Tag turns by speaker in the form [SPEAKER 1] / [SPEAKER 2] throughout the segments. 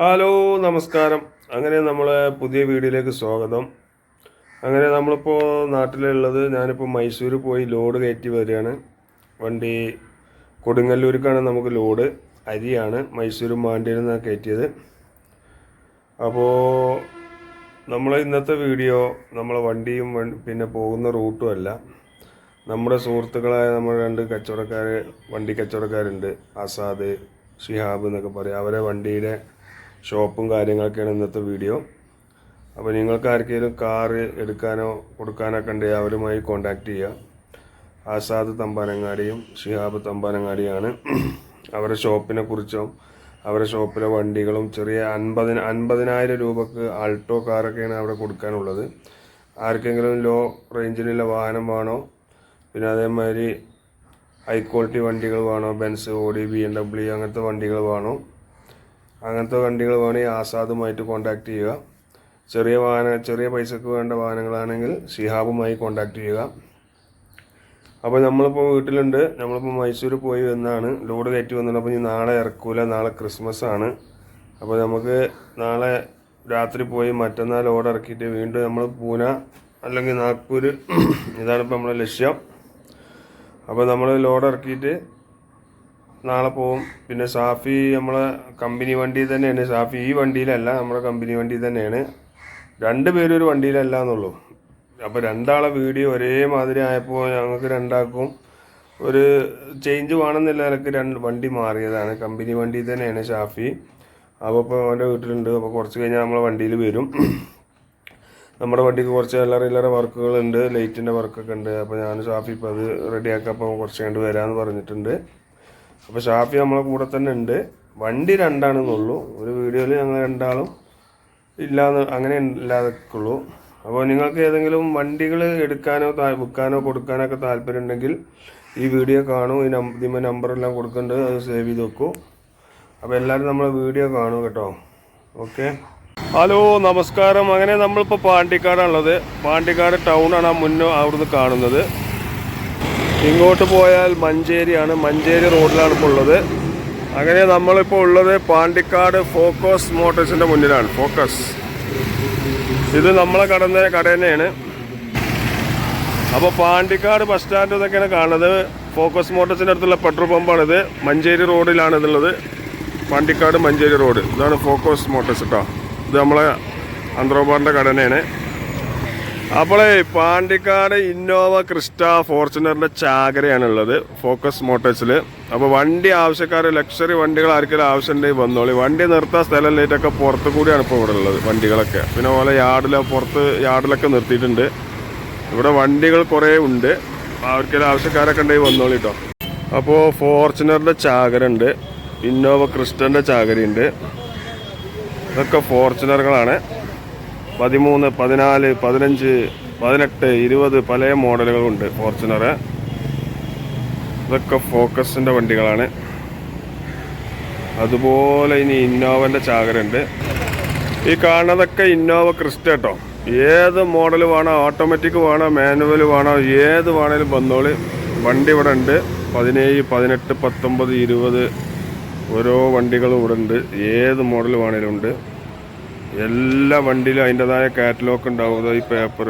[SPEAKER 1] hello നമസ്കാരം അങ്ങനെ നമ്മളെ പുതിയ വീഡിയോയിലേക്ക് സ്വാഗതം അങ്ങനെ നമ്മളിപ്പോൾ നാട്ടിലുള്ളത് ഞാനിപ്പോൾ മൈസൂർ പോയി ലോഡ് കയറ്റി വരികയാണ് വണ്ടി കൊടുങ്ങല്ലൂർക്കാണ് നമുക്ക് ലോഡ് അരിയാണ് മൈസൂർ മാണ്ടിയിൽ നിന്നാണ് കയറ്റിയത് അപ്പോൾ നമ്മൾ ഇന്നത്തെ വീഡിയോ നമ്മളെ വണ്ടിയും പിന്നെ പോകുന്ന റൂട്ടും അല്ല നമ്മുടെ സുഹൃത്തുക്കളായ നമ്മൾ രണ്ട് കച്ചവടക്കാർ വണ്ടി കച്ചവടക്കാരുണ്ട് ആസാദ് ഷിഹാബ് എന്നൊക്കെ പറയും അവരെ വണ്ടിയുടെ ഷോപ്പും കാര്യങ്ങളൊക്കെയാണ് ഇന്നത്തെ വീഡിയോ അപ്പോൾ നിങ്ങൾക്ക് ആർക്കെങ്കിലും കാറ് എടുക്കാനോ കൊടുക്കാനൊക്കെ കണ്ടേ അവരുമായി കോണ്ടാക്ട് ചെയ്യുക ആസാദ് തമ്പാനങ്ങാടിയും ഷിഹാബ് തമ്പാനങ്ങാടിയാണ് അവരുടെ ഷോപ്പിനെ കുറിച്ചും അവരുടെ ഷോപ്പിലെ വണ്ടികളും ചെറിയ അൻപതിന അൻപതിനായിരം രൂപക്ക് ആൾട്ടോ കാറൊക്കെയാണ് അവിടെ കൊടുക്കാനുള്ളത് ആർക്കെങ്കിലും ലോ റേഞ്ചിലുള്ള വാഹനം വേണോ പിന്നെ അതേമാതിരി ഹൈ ക്വാളിറ്റി വണ്ടികൾ വേണോ Benz Audi B M W അങ്ങനത്തെ വണ്ടികൾ വേണോ അങ്ങനത്തെ വണ്ടികൾ വേണമെങ്കിൽ ആസാദുമായിട്ട് കോണ്ടാക്ട് ചെയ്യുക ചെറിയ വാഹന ചെറിയ പൈസക്ക് വേണ്ട വാഹനങ്ങളാണെങ്കിൽ ഷിഹാബുമായി കോണ്ടാക്ട് ചെയ്യുക അപ്പോൾ നമ്മളിപ്പോൾ വീട്ടിലുണ്ട് നമ്മളിപ്പോൾ മൈസൂർ പോയി എന്നാണ് ലോഡ് കയറ്റി വന്നിട്ട് അപ്പോൾ ഇനി നാളെ ഇറക്കൂല നാളെ ക്രിസ്മസ് ആണ് അപ്പോൾ നമുക്ക് നാളെ രാത്രി പോയി മറ്റന്നാൾ ലോഡ് ഇറക്കിയിട്ട് വീണ്ടും നമ്മൾ പൂന അല്ലെങ്കിൽ നാഗ്പൂർ ഇതാണിപ്പോൾ നമ്മുടെ ലക്ഷ്യം അപ്പോൾ നമ്മൾ ലോഡ് ഇറക്കിയിട്ട് നാളെ പോവും പിന്നെ സാഫി നമ്മളെ കമ്പനി വണ്ടി തന്നെയാണ് സാഫി ഈ വണ്ടിയിലല്ല നമ്മുടെ കമ്പനി വണ്ടി തന്നെയാണ് രണ്ട് പേരും ഒരു വണ്ടിയിലല്ല എന്നുള്ളൂ അപ്പോൾ രണ്ടാളെ വീഡിയോ ഒരേമാതിരി ആയപ്പോൾ ഞങ്ങൾക്ക് രണ്ടാക്കും ഒരു ചേഞ്ച് വേണമെന്നില്ല എനിക്ക് രണ്ട് വണ്ടി മാറിയതാണ് കമ്പനി വണ്ടി തന്നെയാണ് ഷാഫി അപ്പോൾ ഇപ്പോൾ അവൻ്റെ വീട്ടിലുണ്ട് അപ്പോൾ കുറച്ച് കഴിഞ്ഞാൽ നമ്മളെ വണ്ടിയിൽ വരും നമ്മുടെ വണ്ടിക്ക് കുറച്ച് അല്ലറ ഇല്ലറ വർക്കുകളുണ്ട് ലൈറ്റിൻ്റെ വർക്കൊക്കെ ഉണ്ട് അപ്പോൾ ഞാൻ ഷാഫി ഇപ്പോൾ അത് റെഡിയാക്കാം അപ്പോൾ കുറച്ച് കണ്ട് വരാമെന്ന് പറഞ്ഞിട്ടുണ്ട് അപ്പോൾ ഷാഫി നമ്മളെ കൂടെ തന്നെ ഉണ്ട് വണ്ടി രണ്ടാണെന്നുള്ളൂ ഒരു വീഡിയോയിൽ ഞങ്ങൾ രണ്ടാളും ഇല്ലാന്ന് അങ്ങനെ ഇല്ലാതൊക്കെയുള്ളൂ അപ്പോൾ നിങ്ങൾക്ക് ഏതെങ്കിലും വണ്ടികൾ എടുക്കാനോ വിൽക്കാനോ കൊടുക്കാനോ ഒക്കെ താല്പര്യം ഉണ്ടെങ്കിൽ ഈ വീഡിയോ കാണൂ ഈ നമ്പർ ഇതിമ നമ്പറെല്ലാം കൊടുക്കേണ്ടത് അത് സേവ് ചെയ്ത് വെക്കൂ അപ്പോൾ എല്ലാവരും നമ്മളെ വീഡിയോ കാണൂ കേട്ടോ ഓക്കെ ഹലോ നമസ്കാരം അങ്ങനെ നമ്മളിപ്പോൾ പാണ്ടിക്കാടാണുള്ളത് പാണ്ടിക്കാട് ടൗണാണ് ആ മുന്നോ അവിടുന്ന് കാണുന്നത് ഇങ്ങോട്ട് പോയാൽ മഞ്ചേരിയാണ് മഞ്ചേരി റോഡിലാണ് ഇപ്പോൾ ഉള്ളത് അങ്ങനെ നമ്മളിപ്പോൾ ഉള്ളത് പാണ്ടിക്കാട് ഫോക്കസ് മോട്ടോഴ്സിൻ്റെ മുന്നിലാണ് ഫോക്കസ് ഇത് നമ്മളെ കടന്ന കട തന്നെയാണ് അപ്പോൾ പാണ്ടിക്കാട് ബസ് സ്റ്റാൻഡ് ഇതൊക്കെയാണ് കാണുന്നത് ഫോക്കസ് മോട്ടോഴ്സിൻ്റെ അടുത്തുള്ള പെട്രോൾ പമ്പാണിത് മഞ്ചേരി റോഡിലാണ് ഇതുള്ളത് പാണ്ടിക്കാട് മഞ്ചേരി റോഡ് ഇതാണ് ഫോക്കസ് മോട്ടോഴ്സ് കേട്ടോ ഇത് നമ്മളെ അന്ത്രോബാറിൻ്റെ കടനയാണ് അപ്പോളേ പാണ്ടിക്കാട് ഇന്നോവ ക്രിസ്റ്റ ചാകരയാണ് ഉള്ളത് ഫോക്കസ് മോട്ടോഴ്സിൽ അപ്പോൾ വണ്ടി ആവശ്യക്കാർ ലക്ഷറി വണ്ടികൾ ആർക്കെങ്കിലും ആവശ്യമുണ്ടെങ്കിൽ വന്നോളി വണ്ടി നിർത്താൻ സ്ഥലം ലൈറ്റൊക്കെ പുറത്ത് കൂടിയാണ് ഇപ്പോൾ ഇവിടെ ഉള്ളത് വണ്ടികളൊക്കെ പിന്നെ പോലെ യാർഡിലെ പുറത്ത് യാർഡിലൊക്കെ നിർത്തിയിട്ടുണ്ട് ഇവിടെ വണ്ടികൾ കുറേ ഉണ്ട് ആർക്കെങ്കിലും ആവശ്യക്കാരൊക്കെ ഉണ്ടെങ്കിൽ വന്നോളി കേട്ടോ അപ്പോൾ ഫോർച്യൂണറിന്റെ ചാകര ഉണ്ട് ഇന്നോവ ക്രിസ്റ്റൻ്റെ ചാകരയുണ്ട് ഇതൊക്കെ ഫോർച്യൂണറുകളാണ് പതിമൂന്ന് പതിനാല് പതിനഞ്ച് പതിനെട്ട് ഇരുപത് പല മോഡലുകളുണ്ട് ഫോർച്യൂണർ ഇതൊക്കെ ഫോക്കസിൻ്റെ വണ്ടികളാണ് അതുപോലെ ഇനി ഇന്നോവൻ്റെ ചാകരുണ്ട് ഈ കാണുന്നതൊക്കെ ഇന്നോവ ക്രിസ്റ്റ കേട്ടോ ഏത് മോഡൽ വേണോ ഓട്ടോമാറ്റിക് വേണോ മാനുവൽ വേണോ ഏത് വേണേലും വന്നോളി വണ്ടി ഇവിടെ ഉണ്ട് പതിനേഴ് പതിനെട്ട് പത്തൊമ്പത് ഇരുപത് ഓരോ വണ്ടികളും ഇവിടെ ഉണ്ട് ഏത് മോഡൽ വേണേലും ഉണ്ട് എല്ലാ വണ്ടിയിലും അതിൻ്റെതായ കാറ്റലോഗ് ഉണ്ടാവും ഈ പേപ്പർ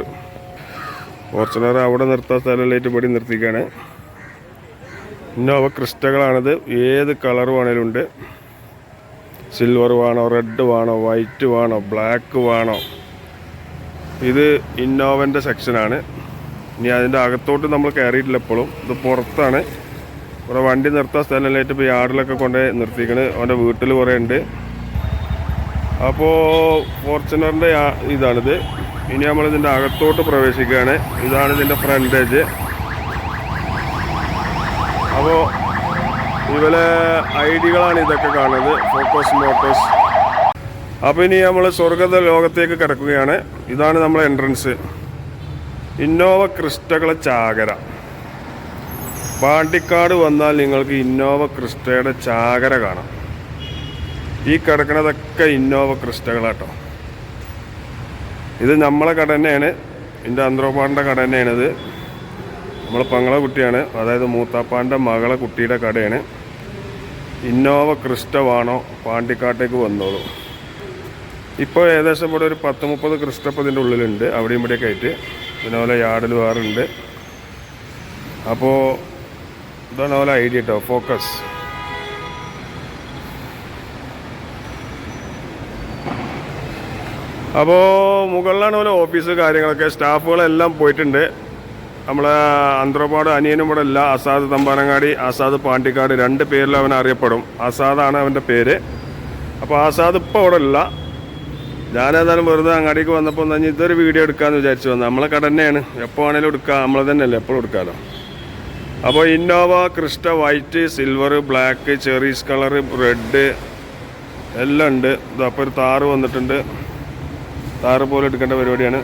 [SPEAKER 1] ഫോർച്ചുണർ അവിടെ നിർത്താൻ സ്ഥലമല്ലായിട്ട് പടി നിർത്തിക്കാണ് ഇന്നോവ ക്രിസ്റ്റകളാണിത് ഏത് കളർ വേണേലും ഉണ്ട് സിൽവർ വേണോ റെഡ് വേണോ വൈറ്റ് വേണോ ബ്ലാക്ക് വേണോ ഇത് ഇന്നോവൻ്റെ സെക്ഷനാണ് ഇനി അതിൻ്റെ അകത്തോട്ട് നമ്മൾ കയറിയിട്ടില്ല എപ്പോഴും ഇത് പുറത്താണ് ഇവിടെ വണ്ടി നിർത്താൻ സ്ഥലമല്ലായിട്ട് ഇപ്പോൾ യാർഡിലൊക്കെ കൊണ്ടുപോയി നിർത്തിക്കണ് അവൻ്റെ വീട്ടിൽ കുറേ ഉണ്ട് അപ്പോൾ ഫോർച്യൂണറിൻ്റെ ഇതാണിത് ഇനി നമ്മൾ അകത്തോട്ട് പ്രവേശിക്കുകയാണ് ഇതാണ് ഇതിൻ്റെ ഫ്രണ്ടേജ് അപ്പോൾ ഇവരെ ഐ ഡികളാണ് ഇതൊക്കെ കാണുന്നത് ഫോട്ടോസ് മോട്ടോസ് അപ്പോൾ ഇനി നമ്മൾ സ്വർഗത ലോകത്തേക്ക് കിടക്കുകയാണ് ഇതാണ് നമ്മളെ എൻട്രൻസ് ഇന്നോവ ക്രിസ്റ്റകളെ ചാകര പാണ്ടിക്കാട് വന്നാൽ നിങ്ങൾക്ക് ഇന്നോവ ക്രിസ്റ്റയുടെ ചാകര കാണാം ഈ കിടക്കണതൊക്കെ ഇന്നോവ ക്രിസ്റ്റകളാട്ടോ ഇത് നമ്മളെ കട തന്നെയാണ് എൻ്റെ അന്ത്രോപാടിൻ്റെ കട തന്നെയാണിത് നമ്മളെ പങ്ങളെ കുട്ടിയാണ് അതായത് മൂത്താപ്പാൻ്റെ മകളെ കുട്ടിയുടെ കടയാണ് ഇന്നോവ ക്രിസ്റ്റവാണോ പാണ്ടിക്കാട്ടേക്ക് വന്നോളൂ ഇപ്പോൾ ഏകദേശം ഇവിടെ ഒരു പത്ത് മുപ്പത് ക്രിസ്റ്റപ്പ് ഇതിൻ്റെ ഉള്ളിലുണ്ട് അവിടെയും ഇവിടെയൊക്കെ ആയിട്ട് ഇതിനപോലെ യാർഡിൽ വേറുണ്ട് അപ്പോൾ ഇതാണ് പോലെ ഐഡിയ കേട്ടോ ഫോക്കസ് അപ്പോൾ മുകളിലാണ് പോലെ ഓഫീസ് കാര്യങ്ങളൊക്കെ സ്റ്റാഫുകളെല്ലാം പോയിട്ടുണ്ട് നമ്മളെ അന്ത്രപാട് അനിയനും ഇവിടെ ഇല്ല ആസാദ് തമ്പാനങ്ങാടി ആസാദ് പാണ്ടിക്കാട് രണ്ട് പേരിൽ അവൻ അറിയപ്പെടും അസാദാണ് അവൻ്റെ പേര് അപ്പോൾ ആസാദ് ഇപ്പോൾ അവിടെ ഇല്ല ഞാനേതായാലും വെറുതെ അങ്ങാടിക്ക് വന്നപ്പോൾ തന്നെ ഇതൊരു വീഡിയോ എടുക്കാമെന്ന് വിചാരിച്ചു വന്നു നമ്മളെ കട തന്നെയാണ് എപ്പോൾ ആണെങ്കിലും എടുക്കാം നമ്മളെ തന്നെയല്ലേ എപ്പോഴും എടുക്കാമല്ലോ അപ്പോൾ Innova Crysta white silver black cherries colour red എല്ലാം ഉണ്ട് ഇതപ്പോൾ ഒരു താറ് വന്നിട്ടുണ്ട് താറ് പോലെ എടുക്കേണ്ട പരിപാടിയാണ്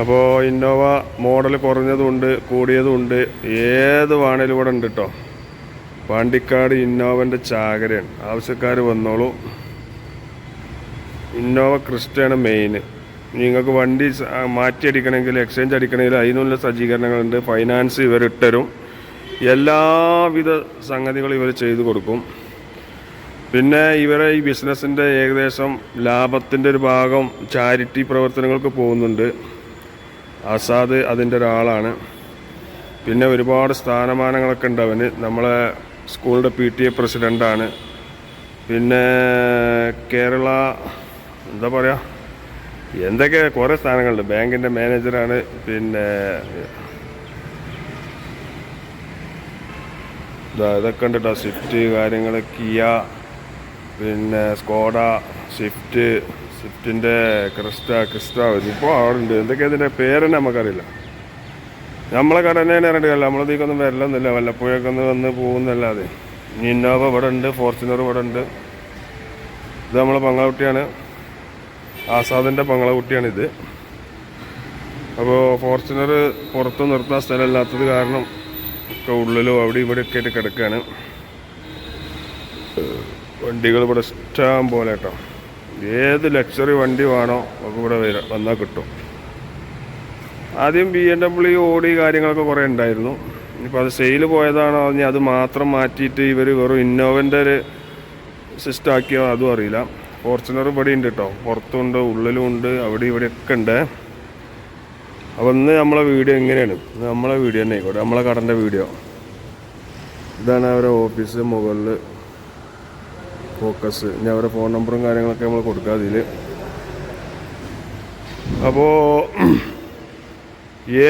[SPEAKER 1] അപ്പോൾ ഇന്നോവ മോഡൽ കുറഞ്ഞതുണ്ട് കൂടിയതുണ്ട് ഏത് വാണേലും ഇവിടെ ഉണ്ട് കേട്ടോ പാണ്ടിക്കാട് ഇന്നോവൻ്റെ ചാകരയാണ് ആവശ്യക്കാർ വന്നോളൂ ഇന്നോവ ക്രിസ്റ്റയാണ് മെയിൻ നിങ്ങൾക്ക് വണ്ടി മാറ്റിയടിക്കണമെങ്കിൽ എക്സ്ചേഞ്ച് അടിക്കണമെങ്കിൽ അതിനുള്ള സജ്ജീകരണങ്ങളുണ്ട് ഫൈനാൻസ് ഇവർ ഇട്ടരും എല്ലാവിധ സംഗതികളും ഇവർ ചെയ്തു കൊടുക്കും പിന്നെ ഇവരെ ഈ ബിസിനസ്സിൻ്റെ ഏകദേശം ലാഭത്തിൻ്റെ ഒരു ഭാഗം ചാരിറ്റി പ്രവർത്തനങ്ങൾക്ക് പോകുന്നുണ്ട് ആസാദ് അതിൻ്റെ ഒരാളാണ് പിന്നെ ഒരുപാട് സ്ഥാനമാനങ്ങളൊക്കെ ഉണ്ട് അവന് നമ്മളെ സ്കൂളിൻ്റെ പി ടി എ പ്രസിഡൻ്റാണ് പിന്നെ കേരള എന്താ പറയുക എന്തൊക്കെ കുറേ സ്ഥാനങ്ങളുണ്ട് ബാങ്കിൻ്റെ മാനേജറാണ് പിന്നെ ഇതൊക്കെ ഉണ്ട് കേട്ടോ സ്വിഫ്റ്റ് കാര്യങ്ങൾ കിയ പിന്നെ സ്കോഡ സ്വിഫ്റ്റ് സ്വിഫ്റ്റിൻ്റെ ക്രിസ്റ്റ ക്രിസ്റ്റ ഇപ്പോൾ അവിടെ ഉണ്ട് എന്തൊക്കെയാ ഇതിൻ്റെ തന്നെ നമുക്കറിയില്ല നമ്മളെ കട തന്നെയാണ് ഇറങ്ങിയില്ല നമ്മളതീക്കൊന്നും വരലൊന്നുമില്ല വല്ലപ്പോഴൊക്കെ ഒന്ന് വന്ന് പോകുന്നല്ലാതെ ഇന്നോവ ഇവിടെ ഉണ്ട് ഫോർച്യൂണർ ഇവിടെ ഉണ്ട് ഇത് നമ്മളെ പങ്ങളകുട്ടിയാണ് ആസാദിൻ്റെ പങ്ങളകുട്ടിയാണിത് അപ്പോൾ ഫോർച്യൂണർ പുറത്ത് നിർത്താൻ സ്ഥലമില്ലാത്തത് കാരണം ഒക്കെ ഉള്ളിലും അവിടെ ഇവിടെയൊക്കെ ആയിട്ട് കിടക്കുകയാണ് വണ്ടികൾ ഇവിടെ ഇഷ്ടം പോലെ കേട്ടോ ഏത് ലക്ഷറി വണ്ടി വേണോ നമുക്ക് ഇവിടെ വരാം വന്നാൽ കിട്ടും ആദ്യം ബി എം ഡബ്ല്യു ഓടി കാര്യങ്ങളൊക്കെ കുറേ ഉണ്ടായിരുന്നു ഇപ്പം അത് സെയിൽ പോയതാണോ ഇനി അത് മാത്രം മാറ്റിയിട്ട് ഇവർ വെറും ഇന്നോവൻ്റെ ഒരു സിസ്റ്റം ആക്കിയോ അതും അറിയില്ല ഫോർച്യൂണർ ഇവിടെ ഉണ്ട് കേട്ടോ പുറത്തുണ്ട് ഉള്ളിലും ഉണ്ട് അവിടെ ഇവിടെയൊക്കെ ഉണ്ട് അപ്പോൾ ഇന്ന് നമ്മളെ വീഡിയോ എങ്ങനെയാണ് നമ്മളെ വീഡിയോ തന്നെ ആയിക്കോട്ടെ നമ്മളെ കടൻ്റെ വീഡിയോ ഇതാണ് അവരുടെ ഓഫീസ് മുകളിൽ ഫോക്കസ് ഇനി അവരുടെ ഫോൺ നമ്പറും കാര്യങ്ങളൊക്കെ നമ്മൾ കൊടുക്കുക അതിൽ അപ്പോൾ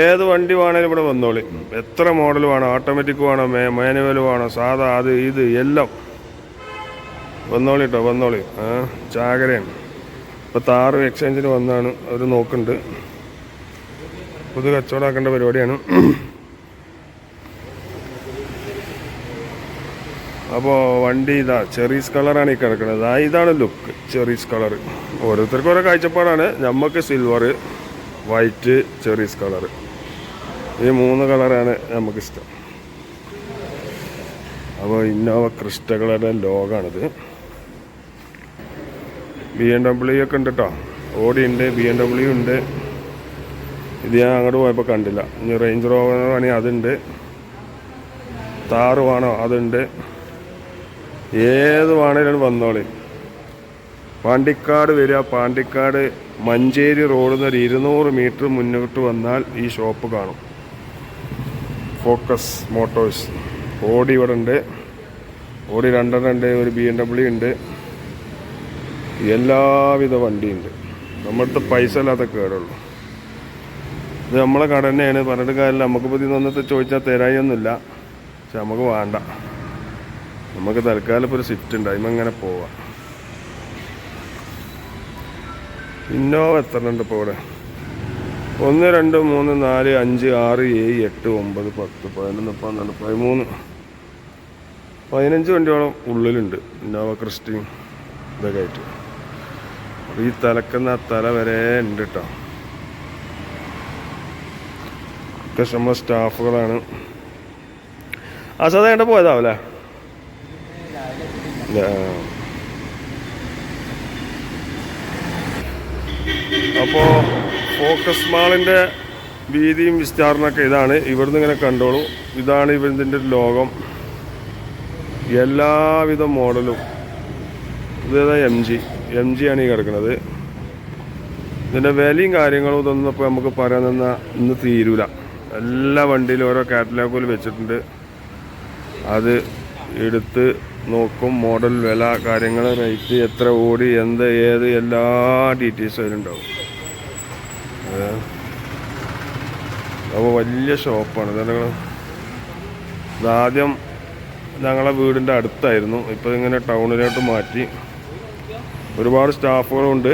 [SPEAKER 1] ഏത് വണ്ടി വേണേലും ഇവിടെ വന്നോളി എത്ര മോഡൽ വേണം ഓട്ടോമാറ്റിക് വേണം മേ മാനുവൽ വേണം സാധാ അത് ഇത് എല്ലാം വന്നോളി കേട്ടോ വന്നോളി ആ ചാകരയാണ് ഇപ്പോൾ താറ് എക്സ്ചേഞ്ചിന് വന്നാണ് അവർ നോക്കുന്നുണ്ട് പുതു കച്ചവടമാക്കേണ്ട പരിപാടിയാണ് അപ്പോൾ വണ്ടി ഇതാ ചെറീസ് കളറാണ് ഈ കിടക്കുന്നത് ആ ഇതാണ് ലുക്ക് ചെറീസ് കളർ ഓരോരുത്തർക്കും ഓരോ കാഴ്ചപ്പാടാണ് നമുക്ക് സിൽവർ വൈറ്റ് ചെറീസ് കളർ ഈ മൂന്ന് കളറാണ് നമുക്കിഷ്ടം അപ്പോൾ ഇന്നോവ ക്രിസ്റ്റകളുടെ ലോഗാണിത് ബി എം ഡബ്ല്യു ഒക്കെ ഉണ്ട് കേട്ടോ ഓടി ഉണ്ട് ബി എം ഡബ്ല്യു ഉണ്ട് ഇത് ഞാൻ അങ്ങോട്ട് പോയപ്പോൾ കണ്ടില്ല ഇനി റേഞ്ച് റോവർ ആണെങ്കിൽ അതുണ്ട് താറു വേണോ അതുണ്ട് ഏത് വേണേലും വന്നോളി പാണ്ടിക്കാട് വരിക പാണ്ടിക്കാട് മഞ്ചേരി റോഡിൽ നിന്ന് ഒരു ഇരുന്നൂറ് മീറ്റർ മുന്നോട്ട് വന്നാൽ ഈ ഷോപ്പ് കാണും ഫോക്കസ് മോട്ടോഴ്സ് ഓടി ഇവിടെ ഉണ്ട് ഓടി രണ്ടെണ്ണം ഉണ്ട് ഒരു ബി എം ഡബ്ല്യു ഉണ്ട് എല്ലാവിധ വണ്ടിയും ഉണ്ട് നമ്മളടുത്ത് പൈസ ഇല്ലാത്ത കേടുള്ളു ഇത് നമ്മളെ കട തന്നെയാണ് പറഞ്ഞിട്ട് കാര്യമില്ല പുതിയ ഇതൊന്നത്തെ ചോദിച്ചാൽ തരായൊന്നുമില്ല പക്ഷെ നമുക്ക് വേണ്ട നമുക്ക് തൽക്കാലം ഇപ്പോൾ ഒരു സിറ്റ് ഉണ്ട് അതിമ അങ്ങനെ പോവാം ഇന്നോവ എത്ര ഉണ്ട് ഇപ്പോൾ ഇവിടെ ഒന്ന് രണ്ട് മൂന്ന് നാല് അഞ്ച് ആറ് ഏഴ് എട്ട് ഒമ്പത് പത്ത് പതിനൊന്ന് പന്ത്രണ്ട് പതിമൂന്ന് പതിനഞ്ച് വണ്ടിയോളം ഉള്ളിലുണ്ട് ഇന്നോവ ക്രിസ്റ്റിയും ഇതൊക്കെ ആയിട്ട് അപ്പോൾ ഈ തലക്കുന്ന തല വരെ ഉണ്ട് കേട്ടോ ഒക്കെ നമ്മളെ സ്റ്റാഫുകളാണ് ആ സാധാരണ പോയതാവല്ലേ അപ്പോൾ ഫോക്കസ് മാളിൻ്റെ വീതിയും വിസ്താരനൊക്കെ ഇതാണ് ഇവിടുന്ന് ഇങ്ങനെ കണ്ടോളൂ ഇതാണ് ഇവരിതിൻ്റെ ഒരു ലോകം എല്ലാവിധ മോഡലും ഇതേതാ എം ജി എം ജി ആണ് ഈ കിടക്കുന്നത് ഇതിൻ്റെ വിലയും കാര്യങ്ങളും ഇതൊന്നും ഇപ്പോൾ നമുക്ക് പറയാൻ നിന്ന ഇന്ന് തീരൂല എല്ലാ വണ്ടിയിലും ഓരോ കാറ്റലോഗുകൾ വെച്ചിട്ടുണ്ട് അത് എടുത്ത് നോക്കും മോഡൽ വില കാര്യങ്ങൾ റേറ്റ് എത്ര ഓടി എന്ത് ഏത് എല്ലാ ഡീറ്റെയിൽസും അതിലുണ്ടാവും അപ്പോൾ വലിയ ഷോപ്പാണ് ഞങ്ങൾ ഇതാദ്യം ഞങ്ങളെ വീടിൻ്റെ അടുത്തായിരുന്നു ഇപ്പോൾ ഇങ്ങനെ ടൗണിലോട്ട് മാറ്റി ഒരുപാട് സ്റ്റാഫുകളുണ്ട്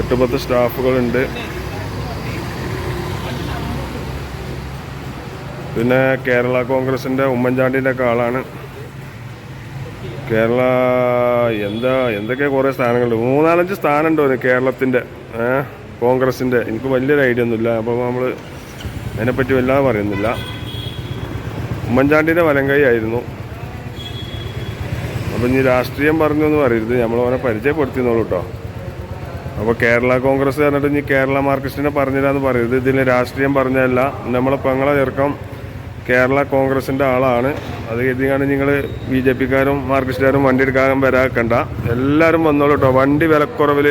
[SPEAKER 1] എട്ട് പത്ത് സ്റ്റാഫുകളുണ്ട് പിന്നെ കേരള കോൺഗ്രസിൻ്റെ ഉമ്മൻചാണ്ടിൻ്റെ ഒക്കെ ആളാണ് കേരള എന്താ എന്തൊക്കെ കുറേ സ്ഥാനങ്ങളുണ്ട് മൂന്നാലഞ്ച് സ്ഥാനമുണ്ടോ കേരളത്തിൻ്റെ കോൺഗ്രസിൻ്റെ എനിക്ക് വലിയൊരു ഐഡിയ ഒന്നുമില്ല അപ്പോൾ നമ്മൾ അതിനെപ്പറ്റി വല്ലാതെ പറയുന്നില്ല ഉമ്മൻചാണ്ടിൻ്റെ വലങ്കൈ ആയിരുന്നു അപ്പം ഇനി രാഷ്ട്രീയം പറഞ്ഞു എന്ന് പറയരുത് നമ്മൾ അവനെ പരിചയപ്പെടുത്തിയെന്നുള്ളൂ കേട്ടോ അപ്പോൾ കേരള കോൺഗ്രസ് പറഞ്ഞിട്ട് ഇനി കേരള മാർക്കിസ്റ്റിനെ പറഞ്ഞില്ല എന്ന് പറയരുത് ഇതിന് രാഷ്ട്രീയം പറഞ്ഞതല്ല നമ്മളെ പെങ്ങളെ ചെറുക്കം കേരള കോൺഗ്രസിന്റെ ആളാണ് അത് കരുതിയാണ് നിങ്ങൾ ബി ജെ പിക്കാരും മാർക്സിസ്റ്റുകാരും വണ്ടി എടുക്കാനും വരാക്കണ്ട എല്ലാവരും വന്നോളൂ കേട്ടോ വണ്ടി വിലക്കുറവിൽ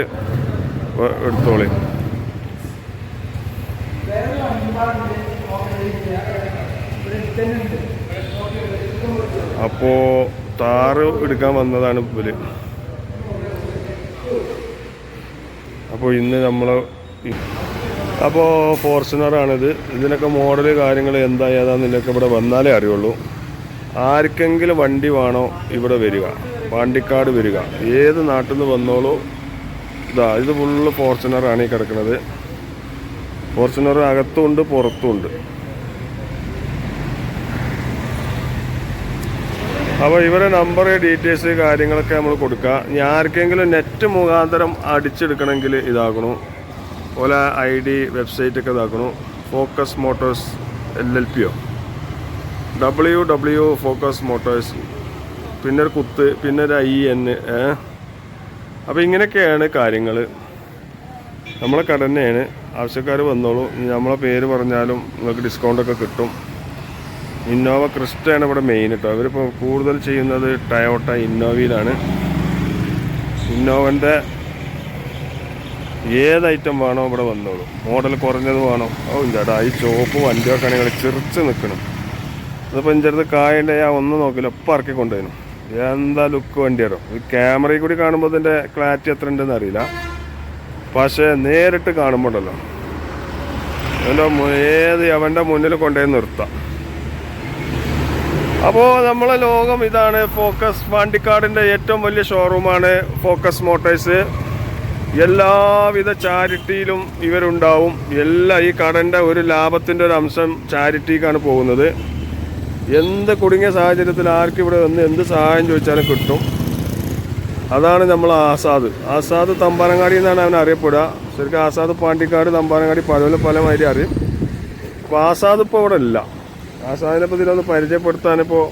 [SPEAKER 1] എടുത്തോളി അപ്പോൾ താറ് എടുക്കാൻ വന്നതാണ് ഇപ്പോൾ അപ്പോൾ ഇന്ന് നമ്മൾ അപ്പോൾ ഫോർച്യുണറാണിത് ഇതിനൊക്കെ മോഡൽ കാര്യങ്ങൾ എന്താ ഏതാണെന്നില്ലൊക്കെ ഇവിടെ വന്നാലേ അറിയുള്ളൂ ആർക്കെങ്കിലും വണ്ടി വേണോ ഇവിടെ വരിക പാണ്ടിക്കാട് വരിക ഏത് നാട്ടിൽ നിന്ന് വന്നോളൂ ഇതാ ഇത് ഫുള്ള് ഫോർച്യുണറാണ് ഈ കിടക്കുന്നത് ഫോർച്യുണർ അകത്തുമുണ്ട് പുറത്തുമുണ്ട് അപ്പോൾ ഇവരെ നമ്പർ ഡീറ്റെയിൽസ് കാര്യങ്ങളൊക്കെ നമ്മൾ കൊടുക്കുക ഇനി ആർക്കെങ്കിലും നെറ്റ് മുഖാന്തരം അടിച്ചെടുക്കണമെങ്കിൽ ഇതാകണം ഓല ഐ ഡി ഒക്കെ ഇതാക്കണു Focus Motors L L O W W Focus Motors പിന്നെ ഒരു കുത്ത് പിന്നെ ഒരു ഐ എൻ അപ്പോൾ ഇങ്ങനെയൊക്കെയാണ് കാര്യങ്ങൾ നമ്മളെ കടന്നെയാണ് ആവശ്യക്കാർ വന്നോളൂ നമ്മളെ പേര് പറഞ്ഞാലും നിങ്ങൾക്ക് ഡിസ്കൗണ്ടൊക്കെ കിട്ടും ഇന്നോവ ക്രിസ്റ്റയാണ് ഇവിടെ മെയിൻ കേട്ടോ അവരിപ്പോൾ കൂടുതൽ ചെയ്യുന്നത് ടയോട്ട ഇന്നോവയിലാണ് ഇന്നോവൻ്റെ ഏത് ഐറ്റം വേണോ ഇവിടെ വന്നോളൂ മോഡൽ കുറഞ്ഞത് വേണോ ഓ ചേട്ടാ ഈ ചോപ്പ് വണ്ടിയൊക്കെ ആണെങ്കിൽ ചെറിച്ച് നിൽക്കണം അതിപ്പോൾ എൻ്റെ അടുത്ത് കായൻ്റെ ഞാൻ ഒന്നും നോക്കില്ല ഒപ്പം ഇറക്കി കൊണ്ടുവരും എന്താ ലുക്ക് വണ്ടിയാണോ ഈ ക്യാമറയിൽ കൂടി കാണുമ്പോൾ ഇതിൻ്റെ ക്ലാരിറ്റി എത്ര ഉണ്ടെന്ന് അറിയില്ല പക്ഷേ നേരിട്ട് ഉണ്ടല്ലോ എൻ്റെ ഏത് അവൻ്റെ മുന്നിൽ കൊണ്ടുപോയി നിർത്താം അപ്പോൾ നമ്മളെ ലോകം ഇതാണ് ഫോക്കസ് പാണ്ടിക്കാടിൻ്റെ ഏറ്റവും വലിയ ഷോറൂമാണ് ഫോക്കസ് മോട്ടേഴ്സ് എല്ലാവിധ ചാരിറ്റിയിലും ഇവരുണ്ടാവും എല്ലാ ഈ കടൻ്റെ ഒരു ലാഭത്തിൻ്റെ ഒരു അംശം ചാരിറ്റിക്കാണ് പോകുന്നത് എന്ത് കുടുങ്ങിയ സാഹചര്യത്തിൽ ആർക്കും ഇവിടെ വന്ന് എന്ത് സഹായം ചോദിച്ചാലും കിട്ടും അതാണ് നമ്മൾ ആസാദ് ആസാദ് തമ്പാനങ്ങാടി എന്നാണ് അവൻ അറിയപ്പെടുക ശരിക്കും ആസാദ് പാണ്ടിക്കാട് തമ്പാനങ്ങാടി പല പല മാതിരി അറിയും അപ്പോൾ ആസാദ് ഇപ്പോൾ ഇവിടെ ഇല്ല ആസാദിനെ പറ്റി ഒന്ന് പരിചയപ്പെടുത്താനിപ്പോൾ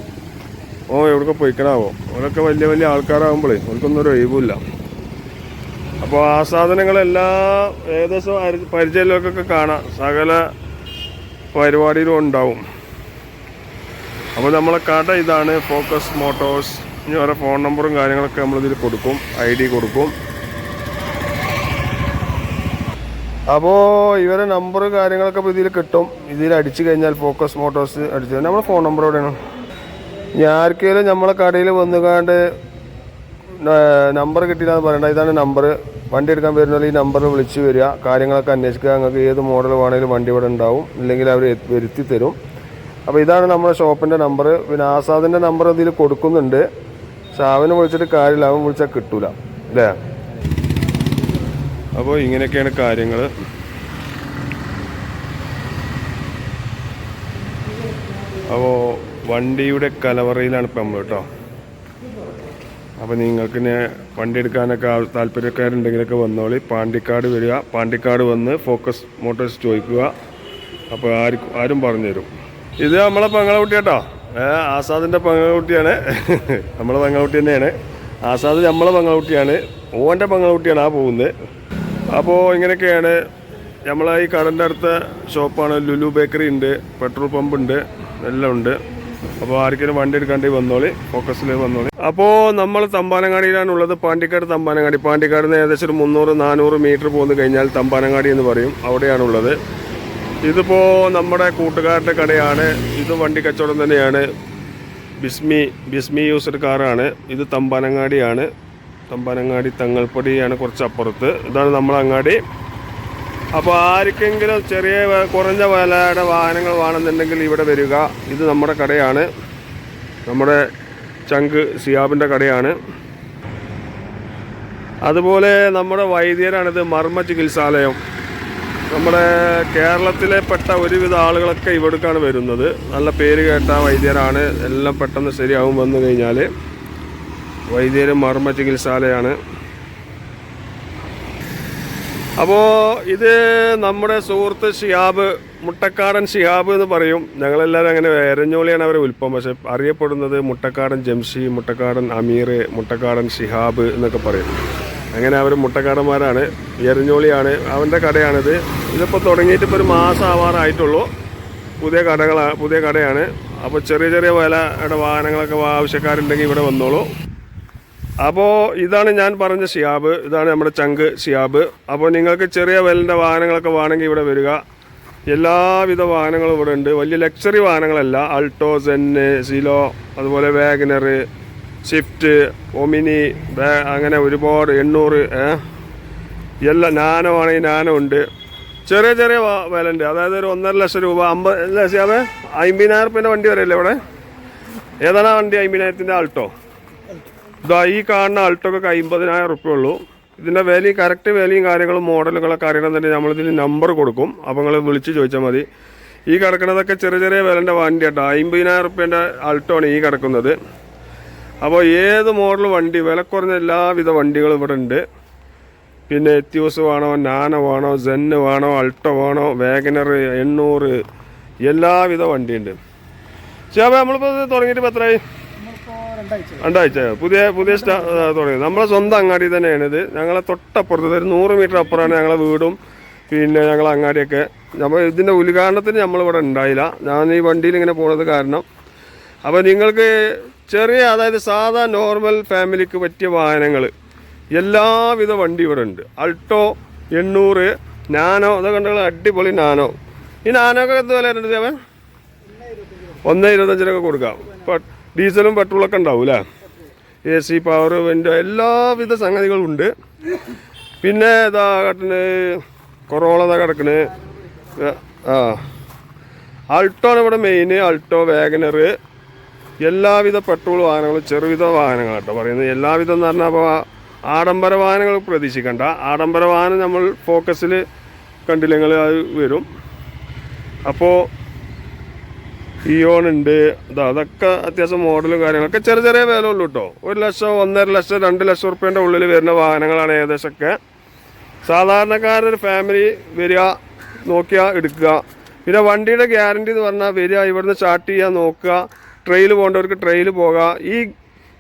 [SPEAKER 1] ഓ എവിടെ പോയിക്കണാവോ അവരൊക്കെ വലിയ വലിയ ആൾക്കാരാകുമ്പോഴേ അവർക്കൊന്നും ഒരു ഒഴിവില്ല അപ്പോൾ ആ സാധനങ്ങളെല്ലാം ഏകദേശം പരിചയമൊക്കെ കാണാം സകല പരിപാടിയിലും ഉണ്ടാവും അപ്പോൾ നമ്മളെ കട ഇതാണ് ഫോക്കസ് മോട്ടോഴ്സ് ഇനി വേറെ ഫോൺ നമ്പറും കാര്യങ്ങളൊക്കെ നമ്മളിതിൽ കൊടുക്കും ഐ ഡി കൊടുക്കും അപ്പോൾ ഇവരെ നമ്പർ കാര്യങ്ങളൊക്കെ ഇപ്പോൾ ഇതിൽ കിട്ടും ഇതിൽ അടിച്ചു കഴിഞ്ഞാൽ ഫോക്കസ് മോട്ടോഴ്സ് അടിച്ചു നമ്മൾ ഫോൺ നമ്പർ എവിടെയാണ് ഇനി ആർക്കെങ്കിലും നമ്മളെ കടയിൽ വന്നുകാണ്ട് നമ്പർ കിട്ടിയില്ല എന്ന് പറയണ്ട ഇതാണ് നമ്പർ വണ്ടി എടുക്കാൻ വരുന്നവർ ഈ നമ്പറിൽ വിളിച്ച് വരിക കാര്യങ്ങളൊക്കെ അന്വേഷിക്കുക നിങ്ങൾക്ക് ഏത് മോഡൽ വേണമെങ്കിലും വണ്ടി ഇവിടെ ഉണ്ടാവും ഇല്ലെങ്കിൽ അവർ വരുത്തി തരും അപ്പോൾ ഇതാണ് നമ്മുടെ ഷോപ്പിൻ്റെ നമ്പർ പിന്നെ ആസാദിൻ്റെ നമ്പർ ഇതിൽ കൊടുക്കുന്നുണ്ട് പക്ഷെ അവനെ വിളിച്ചിട്ട് കാര്യമില്ല അവൻ വിളിച്ചാൽ കിട്ടൂല അല്ലേ അപ്പോൾ ഇങ്ങനെയൊക്കെയാണ് കാര്യങ്ങൾ അപ്പോൾ വണ്ടിയുടെ കലവറയിലാണ് ഇപ്പം നമ്മൾ കേട്ടോ അപ്പോൾ നിങ്ങൾക്ക് വണ്ടി എടുക്കാനൊക്കെ താല്പര്യക്കാരുണ്ടെങ്കിലൊക്കെ വന്നോളി പാണ്ടിക്കാട് വരിക പാണ്ടിക്കാട് വന്ന് ഫോക്കസ് മോട്ടോഴ്സ് ചോദിക്കുക അപ്പോൾ ആർക്കും ആരും പറഞ്ഞു തരും ഇത് നമ്മളെ പെങ്ങളകുട്ടി കേട്ടോ ആസാദിൻ്റെ പെങ്ങളകുട്ടിയാണ് നമ്മളെ പെങ്ങളകുട്ടി തന്നെയാണ് ആസാദ് നമ്മളെ പെങ്ങളകുട്ടിയാണ് ഓൻ്റെ പെങ്ങളകുട്ടിയാണ് ആ പോകുന്നത് അപ്പോൾ ഇങ്ങനെയൊക്കെയാണ് നമ്മളെ ഈ കടൻ്റെ അടുത്ത ഷോപ്പാണ് ലുലു ബേക്കറി ഉണ്ട് പെട്രോൾ പമ്പ് ഉണ്ട് എല്ലാം ഉണ്ട് അപ്പോൾ ആർക്കെങ്കിലും വണ്ടി എടുക്കാണ്ട് വന്നോളി ഫോക്കസിൽ വന്നോളി അപ്പോൾ നമ്മൾ തമ്പാനങ്ങാടിയിലാണുള്ളത് പാണ്ടിക്കാട് തമ്പാനങ്ങാടി പാണ്ടിക്കാട് നിന്ന് ഏകദേശം ഒരു മുന്നൂറ് നാനൂറ് മീറ്റർ പോന്നു കഴിഞ്ഞാൽ തമ്പാനങ്ങാടി എന്ന് പറയും അവിടെയാണ് ഉള്ളത് ഇതിപ്പോൾ നമ്മുടെ കൂട്ടുകാരുടെ കടയാണ് ഇത് വണ്ടി കച്ചവടം തന്നെയാണ് ബിസ്മി ബിസ്മി യൂസർ കാറാണ് ഇത് തമ്പാനങ്ങാടിയാണ് തമ്പാനങ്ങാടി തങ്ങൾപ്പടിയാണ് കുറച്ച് അപ്പുറത്ത് ഇതാണ് നമ്മളങ്ങാടി അങ്ങാടി അപ്പോൾ ആർക്കെങ്കിലും ചെറിയ കുറഞ്ഞ വിലയുടെ വാഹനങ്ങൾ വേണമെന്നുണ്ടെങ്കിൽ ഇവിടെ വരിക ഇത് നമ്മുടെ കടയാണ് നമ്മുടെ ചങ്ക് സിയാബിൻ്റെ കടയാണ് അതുപോലെ നമ്മുടെ വൈദ്യരാണിത് മർമ്മ ചികിത്സാലയം നമ്മുടെ കേരളത്തിലെ പെട്ട ഒരുവിധ ആളുകളൊക്കെ ഇവിടേക്കാണ് വരുന്നത് നല്ല പേര് കേട്ട വൈദ്യരാണ് എല്ലാം പെട്ടെന്ന് ശരിയാവും വന്നു കഴിഞ്ഞാൽ വൈദ്യർ മർമ്മ ചികിത്സാലയമാണ് അപ്പോൾ ഇത് നമ്മുടെ സുഹൃത്ത് ഷിഹാബ് മുട്ടക്കാടൻ ഷിഹാബ് എന്ന് പറയും ഞങ്ങളെല്ലാവരും അങ്ങനെ എരഞ്ഞോളിയാണ് അവരെ ഉൽപ്പം പക്ഷെ അറിയപ്പെടുന്നത് മുട്ടക്കാടൻ ജംഷി മുട്ടക്കാടൻ അമീർ മുട്ടക്കാടൻ ഷിഹാബ് എന്നൊക്കെ പറയും അങ്ങനെ അവർ മുട്ടക്കാടന്മാരാണ് എരഞ്ഞോളിയാണ് അവൻ്റെ കടയാണിത് ഇതിപ്പോൾ തുടങ്ങിയിട്ട് ഇപ്പോൾ ഒരു മാസം ആവാറായിട്ടുള്ളൂ പുതിയ കടകളാണ് പുതിയ കടയാണ് അപ്പോൾ ചെറിയ ചെറിയ വിലയുടെ വാഹനങ്ങളൊക്കെ ആവശ്യക്കാരുണ്ടെങ്കിൽ ഇവിടെ വന്നോളൂ അപ്പോൾ ഇതാണ് ഞാൻ പറഞ്ഞ ഷിയാബ് ഇതാണ് നമ്മുടെ ചങ്ക് ഷിയാബ് അപ്പോൾ നിങ്ങൾക്ക് ചെറിയ വിലൻ്റെ വാഹനങ്ങളൊക്കെ വേണമെങ്കിൽ ഇവിടെ വരിക എല്ലാവിധ വാഹനങ്ങളും ഇവിടെ ഉണ്ട് വലിയ ലക്ഷറി വാഹനങ്ങളല്ല അൾട്ടോ സെന്ന് സിലോ അതുപോലെ വാഗനർ സ്വിഫ്റ്റ് ഒമിനി അങ്ങനെ ഒരുപാട് എണ്ണൂറ് എല്ലാ നാനോ ആണെങ്കിൽ നാനോ ഉണ്ട് ചെറിയ ചെറിയ വിലൻ്റെ അതായത് ഒരു ഒന്നര ലക്ഷം രൂപ അമ്പത് ലക്ഷം അമ്പതിനായിരം റുപ്യൻ്റെ വണ്ടി വരെയല്ലേ ഇവിടെ ഏതാണ് വണ്ടി അമ്പതിനായിരത്തിൻ്റെ ആൾട്ടോ ഇതാ ഈ കാണുന്ന അൾട്ടൊക്കെ അമ്പതിനായിരം റുപ്യ ഉള്ളൂ ഇതിൻ്റെ വിലയും കറക്റ്റ് വിലയും കാര്യങ്ങളും മോഡലുകളൊക്കെ അറിയണം തന്നെ നമ്മളിതിന് നമ്പർ കൊടുക്കും അപ്പം നിങ്ങൾ വിളിച്ച് ചോദിച്ചാൽ മതി ഈ കിടക്കുന്നതൊക്കെ ചെറിയ ചെറിയ വിലൻ്റെ വണ്ടി കേട്ടോ അമ്പതിനായിരം റുപ്യേൻ്റെ അൾട്ടോണ് ഈ കിടക്കുന്നത് അപ്പോൾ ഏത് മോഡൽ വണ്ടി വില കുറഞ്ഞ എല്ലാവിധ വണ്ടികളും ഇവിടെ ഉണ്ട് പിന്നെ എത്യൂസ് വേണോ നാനോ വേണോ സെന്ന് വേണോ അൾട്ടോ വേണോ വേഗനർ എണ്ണൂറ് എല്ലാവിധ വണ്ടിയുണ്ട് പക്ഷേ നമ്മളിപ്പോൾ തുടങ്ങിയിട്ട് എത്രയായി രണ്ടാഴ്ച പുതിയ പുതിയ സ്റ്റാ തുടങ്ങി നമ്മളെ സ്വന്തം അങ്ങാടി തന്നെയാണ് ഇത് ഞങ്ങളെ തൊട്ടപ്പുറത്ത് ഒരു നൂറ് മീറ്റർ അപ്പുറമാണ് ഞങ്ങളെ വീടും പിന്നെ ഞങ്ങളെ അങ്ങാടിയൊക്കെ നമ്മൾ ഇതിൻ്റെ ഉദ്ഘാടനത്തിന് നമ്മളിവിടെ ഉണ്ടായില്ല ഞാൻ ഈ വണ്ടിയിൽ ഇങ്ങനെ പോണത് കാരണം അപ്പോൾ നിങ്ങൾക്ക് ചെറിയ അതായത് സാധാ നോർമൽ ഫാമിലിക്ക് പറ്റിയ വാഹനങ്ങൾ എല്ലാവിധ വണ്ടി ഇവിടെ ഉണ്ട് അൾട്ടോ എണ്ണൂറ് നാനോ അതൊക്കെ ഉണ്ടെങ്കിൽ അടിപൊളി നാനോ ഈ നാനോ ഒക്കെ എന്ത് വില ഉണ്ട് ഇരുപത്തഞ്ചിനൊക്കെ കൊടുക്കാം ഇപ്പം ഡീസലും പെട്രോളൊക്കെ ഉണ്ടാവും അല്ലേ എ സി പവർ വിൻഡോ എല്ലാവിധ സംഗതികളും ഉണ്ട് പിന്നെ ഇതാ കട്ടണ് കൊറോള ഇതാ കിടക്കണ് ആ ആണ് ഇവിടെ മെയിൻ അൾട്ടോ വാഗനറ് എല്ലാവിധ പെട്രോൾ വാഹനങ്ങളും ചെറുവിധ വാഹനങ്ങൾ കേട്ടോ പറയുന്നത് എല്ലാവിധം എന്ന് പറഞ്ഞാൽ അപ്പോൾ ആഡംബര വാഹനങ്ങൾ പ്രതീക്ഷിക്കണ്ട ആഡംബര വാഹനം നമ്മൾ ഫോക്കസിൽ കണ്ടില്ലെങ്കിൽ അത് വരും അപ്പോൾ ഇയോൺ ഉണ്ട് ഇതാ അതൊക്കെ അത്യാവശ്യം മോഡലും കാര്യങ്ങളൊക്കെ ചെറിയ ചെറിയ വില ഉള്ളൂ കേട്ടോ ഒരു ലക്ഷം ഒന്നര ലക്ഷം രണ്ട് ലക്ഷം റുപ്യേൻ്റെ ഉള്ളിൽ വരുന്ന വാഹനങ്ങളാണ് ഏകദേശമൊക്കെ സാധാരണക്കാരൊരു ഫാമിലി വരിക നോക്കിയ എടുക്കുക പിന്നെ വണ്ടിയുടെ ഗ്യാരണ്ടി എന്ന് പറഞ്ഞാൽ വരിക ഇവിടുന്ന് സ്റ്റാർട്ട് ചെയ്യാൻ നോക്കുക ട്രെയിൽ പോകേണ്ടവർക്ക് ട്രെയിൽ പോകുക ഈ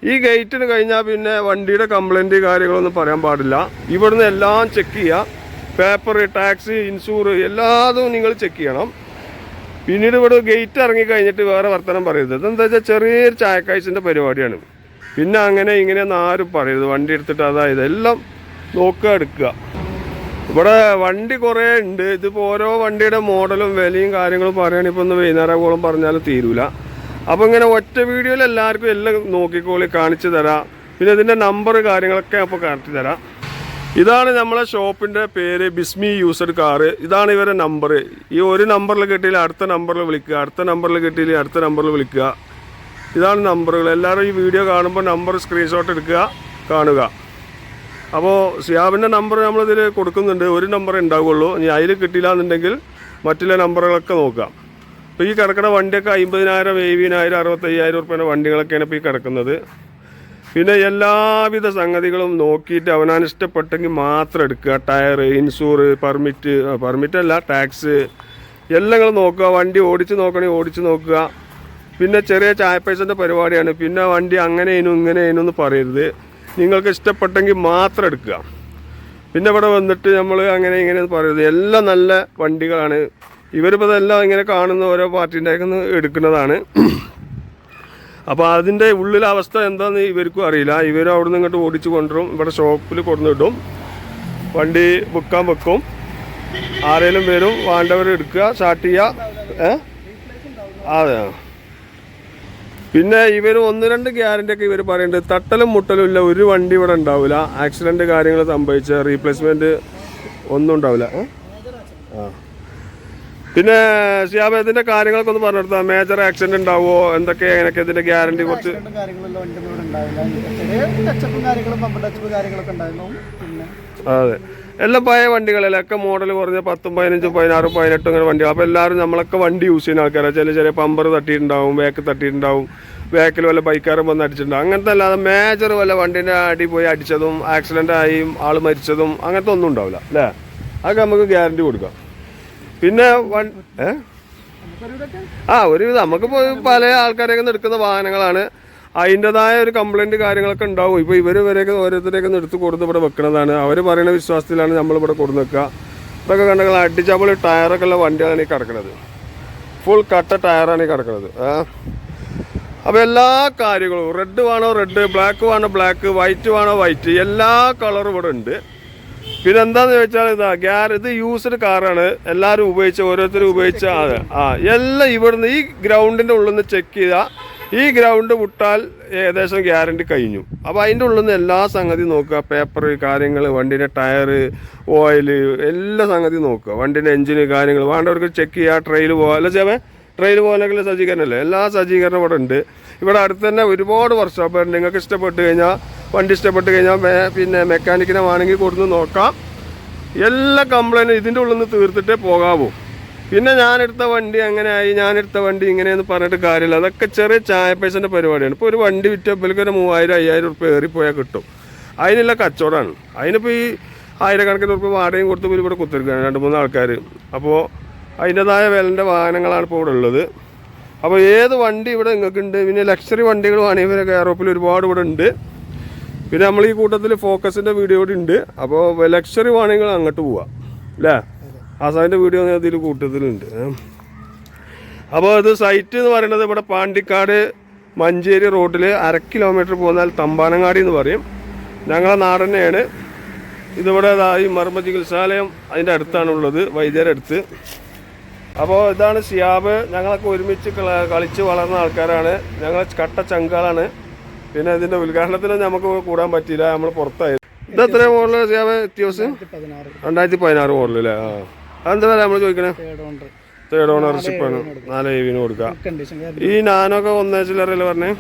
[SPEAKER 1] ഈ ഗേറ്റിന് കഴിഞ്ഞാൽ പിന്നെ വണ്ടിയുടെ കംപ്ലൈൻറ്റ് കാര്യങ്ങളൊന്നും പറയാൻ പാടില്ല ഇവിടുന്ന് എല്ലാം ചെക്ക് ചെയ്യുക പേപ്പർ ടാക്സി ഇൻഷൂർ എല്ലാതും നിങ്ങൾ ചെക്ക് ചെയ്യണം പിന്നീട് ഇവിടെ ഗേറ്റ് ഇറങ്ങി കഴിഞ്ഞിട്ട് വേറെ വർത്തമാനം പറയരുത് ഇതെന്താ വെച്ചാൽ ചെറിയൊരു ചായക്കാഴ്ചൻ്റെ പരിപാടിയാണ് പിന്നെ അങ്ങനെ ഇങ്ങനെ ആരും പറയരുത് വണ്ടി എടുത്തിട്ട് അതായത് എല്ലാം നോക്കുക എടുക്കുക ഇവിടെ വണ്ടി കുറേ ഉണ്ട് ഇതിപ്പോൾ ഓരോ വണ്ടിയുടെ മോഡലും വിലയും കാര്യങ്ങളും പറയുകയാണെങ്കിൽ ഇപ്പോൾ ഒന്ന് വൈകുന്നേരമോളം പറഞ്ഞാലും തീരൂല അപ്പോൾ ഇങ്ങനെ ഒറ്റ വീഡിയോയിൽ എല്ലാവർക്കും എല്ലാം നോക്കിക്കോളി കാണിച്ചു തരാം പിന്നെ ഇതിൻ്റെ നമ്പർ കാര്യങ്ങളൊക്കെ അപ്പോൾ കാണിച്ചു തരാം ഇതാണ് നമ്മളെ ഷോപ്പിന്റെ പേര് ബിസ്മി യൂസഡ് കാറ് ഇതാണ് ഇവരുടെ നമ്പർ ഈ ഒരു നമ്പറിൽ കിട്ടിയില്ല അടുത്ത നമ്പറിൽ വിളിക്കുക അടുത്ത നമ്പറിൽ കിട്ടിയില്ല അടുത്ത നമ്പറിൽ വിളിക്കുക ഇതാണ് നമ്പറുകൾ എല്ലാവരും ഈ വീഡിയോ കാണുമ്പോൾ നമ്പർ സ്ക്രീൻഷോട്ട് എടുക്കുക കാണുക അപ്പോൾ സിയാബിൻ്റെ നമ്പർ നമ്മളിതിൽ കൊടുക്കുന്നുണ്ട് ഒരു നമ്പർ ഉണ്ടാവുകയുള്ളൂ ഇനി അതിൽ കിട്ടിയില്ല എന്നുണ്ടെങ്കിൽ മറ്റുള്ള നമ്പറുകളൊക്കെ നോക്കാം അപ്പോൾ ഈ കിടക്കുന്ന വണ്ടിയൊക്കെ അമ്പതിനായിരം എഴുപതിനായിരം അറുപത്തയ്യായിരം ഉറുപ്പ്യൻ്റെ വണ്ടികളൊക്കെയാണ് ഇപ്പോൾ ഈ കിടക്കുന്നത് പിന്നെ എല്ലാവിധ സംഗതികളും നോക്കിയിട്ട് അവനാനിഷ്ടപ്പെട്ടെങ്കിൽ മാത്രം എടുക്കുക ടയർ ഇൻഷൂർ പെർമിറ്റ് പെർമിറ്റ് അല്ല ടാക്സ് എല്ലാം നോക്കുക വണ്ടി ഓടിച്ച് നോക്കണമെങ്കിൽ ഓടിച്ച് നോക്കുക പിന്നെ ചെറിയ പൈസൻ്റെ പരിപാടിയാണ് പിന്നെ വണ്ടി അങ്ങനെ ഇനും ഇങ്ങനെ ഇനും എന്ന് പറയരുത് നിങ്ങൾക്ക് ഇഷ്ടപ്പെട്ടെങ്കിൽ മാത്രം എടുക്കുക പിന്നെ ഇവിടെ വന്നിട്ട് നമ്മൾ അങ്ങനെ ഇങ്ങനെ പറയരുത് എല്ലാം നല്ല വണ്ടികളാണ് ഇവരിപ്പോൾ ഇതെല്ലാം ഇങ്ങനെ കാണുന്ന ഓരോ പാർട്ടിൻ്റെ എടുക്കുന്നതാണ് അപ്പോൾ അതിൻ്റെ ഉള്ളിലെ അവസ്ഥ എന്താണെന്ന് ഇവർക്കും അറിയില്ല ഇവർ അവിടെ നിന്ന് ഇങ്ങോട്ട് ഓടിച്ചു കൊണ്ടുവരും ഇവിടെ ഷോപ്പിൽ കൊടുന്നിടും വണ്ടി വിൽക്കാൻ വെക്കും ആരേലും വരും വേണ്ടവർ എടുക്കുക സ്റ്റാർട്ട് ചെയ്യുക ഏ അതെ പിന്നെ ഇവർ ഒന്ന് രണ്ട് ഒക്കെ ഇവർ പറയുന്നുണ്ട് തട്ടലും മുട്ടലും ഇല്ല ഒരു വണ്ടി ഇവിടെ ഉണ്ടാവില്ല ആക്സിഡൻറ്റ് കാര്യങ്ങൾ സംഭവിച്ച റീപ്ലേസ്മെൻറ്റ് ഒന്നും ഉണ്ടാവില്ല ആ പിന്നെ ഷിയാബ് ഇതിന്റെ കാര്യങ്ങളൊക്കെ ഒന്ന് പറഞ്ഞെടുത്ത മേജർ ആക്സിഡന്റ് ഉണ്ടാവോ എന്തൊക്കെ അങ്ങനെയൊക്കെ ഇതിന്റെ ഗ്യാരണ്ടി കുറച്ച് അതെ എല്ലാം പഴയ വണ്ടികളല്ലേ ഒക്കെ മോഡൽ കുറഞ്ഞ പത്തും പതിനഞ്ചും പതിനാറും പതിനെട്ടും അങ്ങനെ വണ്ടി അപ്പോൾ എല്ലാവരും നമ്മളൊക്കെ വണ്ടി യൂസ് ചെയ്യുന്ന ആൾക്കാരാണ് ചില ചെറിയ പമ്പർ തട്ടിയിട്ടുണ്ടാവും ബാക്ക് തട്ടിയിട്ടുണ്ടാവും ബേക്കിൽ വല്ല ബൈക്കാരും വന്ന് അടിച്ചിട്ടുണ്ടാവും അങ്ങനത്തെ അല്ലാതെ മേജർ വല്ല വണ്ടീൻ്റെ അടി പോയി അടിച്ചതും ആക്സിഡൻ്റ് ആയി ആൾ മരിച്ചതും അങ്ങനത്തെ ഒന്നും ഉണ്ടാവില്ല അല്ലേ അതൊക്കെ നമുക്ക് ഗ്യാരണ്ടി കൊടുക്കാം പിന്നെ വൺ ഏ ആ ഒരുവിധം നമുക്കിപ്പോൾ പല ആൾക്കാരെയൊക്കെ എടുക്കുന്ന വാഹനങ്ങളാണ് അതിൻ്റെതായ ഒരു കംപ്ലൈൻറ്റ് കാര്യങ്ങളൊക്കെ ഉണ്ടാവും ഇപ്പോൾ ഇവർ ഇവരെയൊക്കെ ഓരോരുത്തരെയൊക്കെ എടുത്ത് കൊടുത്ത് ഇവിടെ വെക്കുന്നതാണ് അവർ പറയുന്ന വിശ്വാസത്തിലാണ് നമ്മളിവിടെ കൊടുത്ത് നിൽക്കുക ഇതൊക്കെ കണ്ടെങ്കിൽ അടിച്ചപ്പോൾ ടയറൊക്കെ ഉള്ള വണ്ടിയാണ് ഈ കിടക്കുന്നത് ഫുൾ കട്ട ടയറാണ് ഈ കിടക്കുന്നത് അപ്പോൾ എല്ലാ കാര്യങ്ങളും റെഡ് വേണോ റെഡ് ബ്ലാക്ക് വേണോ ബ്ലാക്ക് വൈറ്റ് വേണോ വൈറ്റ് എല്ലാ കളറും ഇവിടെ ഉണ്ട് പിന്നെ എന്താന്ന് ചോദിച്ചാൽ ഇതാ ഗ്യാര ഇത് യൂസ്ഡ് കാറാണ് എല്ലാവരും ഉപയോഗിച്ച ഓരോരുത്തരും ഉപയോഗിച്ച ആ എല്ലാം ഇവിടുന്ന് ഈ ഗ്രൗണ്ടിൻ്റെ ഉള്ളിൽ നിന്ന് ചെക്ക് ചെയ്താൽ ഈ ഗ്രൗണ്ട് വിട്ടാൽ ഏകദേശം ഗ്യാരണ്ടി കഴിഞ്ഞു അപ്പോൾ അതിൻ്റെ ഉള്ളിൽ നിന്ന് എല്ലാ സംഗതി നോക്കുക പേപ്പർ കാര്യങ്ങൾ വണ്ടിൻ്റെ ടയർ ഓയിൽ എല്ലാ സംഗതി നോക്കുക വണ്ടിൻ്റെ എഞ്ചിന് കാര്യങ്ങൾ വേണ്ടവർക്ക് ചെക്ക് ചെയ്യുക ട്രെയിൽ പോകുക അല്ല ചേവേ ട്രെയിൽ പോകാനൊക്കെ സജ്ജീകരണമല്ലേ എല്ലാ സജ്ജീകരണം ഇവിടെ ഉണ്ട് ഇവിടെ അടുത്ത് തന്നെ ഒരുപാട് വർഷോപ്പ് നിങ്ങൾക്ക് ഇഷ്ടപ്പെട്ട് കഴിഞ്ഞാൽ വണ്ടി ഇഷ്ടപ്പെട്ട് കഴിഞ്ഞാൽ പിന്നെ മെക്കാനിക്കിനെ വേണമെങ്കിൽ കൊടുത്ത് നോക്കാം എല്ലാ കംപ്ലൈൻറ്റും ഇതിൻ്റെ ഉള്ളിൽ നിന്ന് തീർത്തിട്ടേ പോകാവൂ പിന്നെ ഞാനെടുത്ത വണ്ടി അങ്ങനെയായി ഞാനെടുത്ത വണ്ടി ഇങ്ങനെയെന്ന് പറഞ്ഞിട്ട് കാര്യമില്ല അതൊക്കെ ചെറിയ ചായ പൈസൻ്റെ പരിപാടിയാണ് ഇപ്പോൾ ഒരു വണ്ടി വിറ്റപ്പിലേക്ക് ഒരു മൂവായിരം അയ്യായിരം ഉറുപ്പ്യ കയറിപ്പോയാൽ കിട്ടും അതിനുള്ള കച്ചവടമാണ് അതിനിപ്പോൾ ഈ ആയിരക്കണക്കിന് ഉറുപ്പ്യ വാടകയും കൊടുത്ത് പോലും ഇവിടെ കുത്തിരിക്കുകയാണ് രണ്ട് മൂന്ന് ആൾക്കാർ അപ്പോൾ അതിൻ്റെതായ വിലൻ്റെ വാഹനങ്ങളാണ് ഇപ്പോൾ ഇവിടെ ഉള്ളത് അപ്പോൾ ഏത് വണ്ടി ഇവിടെ നിങ്ങൾക്കുണ്ട് പിന്നെ ലക്ഷറി വണ്ടികൾ വേണമെങ്കിൽ ഇവരെ കയറോപ്പിൽ ഒരുപാട് ഇവിടെ ഉണ്ട് പിന്നെ നമ്മൾ ഈ കൂട്ടത്തിൽ ഫോക്കസിന്റെ വീഡിയോ കൂടി ഉണ്ട് അപ്പോൾ ലക്ഷറി വേണമെങ്കിൽ അങ്ങോട്ട് പോവാം അല്ലേ ആസാമിൻ്റെ വീഡിയോ ഇതിൽ കൂട്ടത്തിലുണ്ട് അപ്പോൾ ഇത് സൈറ്റ് എന്ന് പറയുന്നത് ഇവിടെ പാണ്ടിക്കാട് മഞ്ചേരി റോഡിൽ അര കിലോമീറ്റർ പോകുന്നാൽ തമ്പാനങ്ങാടി എന്ന് പറയും ഞങ്ങളെ തന്നെയാണ് ഇതിവിടെ ഈ മർമ്മ ചികിത്സാലയം അതിൻ്റെ അടുത്താണുള്ളത് വൈദ്യരടുത്ത് അപ്പോൾ ഇതാണ് സിയാബ് ഞങ്ങളൊക്കെ ഒരുമിച്ച് കളിച്ച് വളർന്ന ആൾക്കാരാണ് ഞങ്ങൾ കട്ട ചങ്കാളാണ് പിന്നെ അതിന്റെ ഉദ്ഘാടനത്തിന് നമുക്ക് കൂടാൻ പറ്റിയില്ല നമ്മൾ പുറത്തായി ഇത് എത്ര മോഡൽ രണ്ടായിരത്തി പതിനാറ് മോഡല് അല്ലേ ആ അതെന്താ വില നമ്മൾ ചോദിക്കണേ തേർഡ് ഓണർഷിപ്പ് ആണ് നാല് ഏവിന് കൊടുക്ക ഈ നാനൊക്കെ ഒന്നേ ചില്ലറല്ലേ പറഞ്ഞേ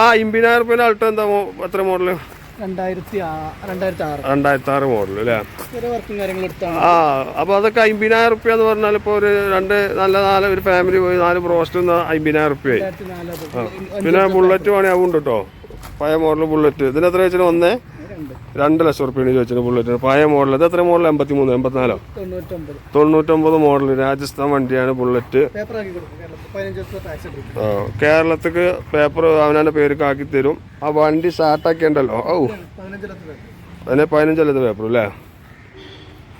[SPEAKER 1] ആ ഇമ്പിനായിരം റുപ്യൻ്റെ അൾട്ടോ എന്താ എത്ര മോഡല് രണ്ടായിരത്തി മോഡൽ അല്ലേ ആ അപ്പോൾ അതൊക്കെ അമ്പതിനായിരം റുപ്യ എന്ന് പറഞ്ഞാൽ ഇപ്പൊ ഒരു രണ്ട് നല്ല നാല് ഒരു ഫാമിലി പോയി നാല് പ്രോസ്റ്റ് അമ്പതിനായിരം റുപ്യ പിന്നെ ബുള്ളറ്റ് വേണേ അതുകൊണ്ട് കേട്ടോ പഴയ മോഡൽ ബുള്ളറ്റ് ഇതിനെത്ര വെച്ചാൽ ഒന്നേ രണ്ട് ലക്ഷം റുപ്യ ചോദിച്ചത് ബുള്ളറ്റിന് പഴയ മോഡൽ അത് എത്ര മോഡൽ എൺപത്തി മൂന്ന് എൺപത്തിനാലോ തൊണ്ണൂറ്റൊമ്പത് മോഡൽ രാജസ്ഥാൻ വണ്ടിയാണ് ബുള്ളറ്റ് ആ കേരളത്തിക്ക് പേപ്പർ അവനാന്റെ പേര് ആക്കി തരും ആ വണ്ടി സ്റ്റാർട്ടാക്കി ഉണ്ടല്ലോ ഔ അതിനെ പതിനഞ്ച് കൊല്ലത്തെ പേപ്പർ അല്ലേ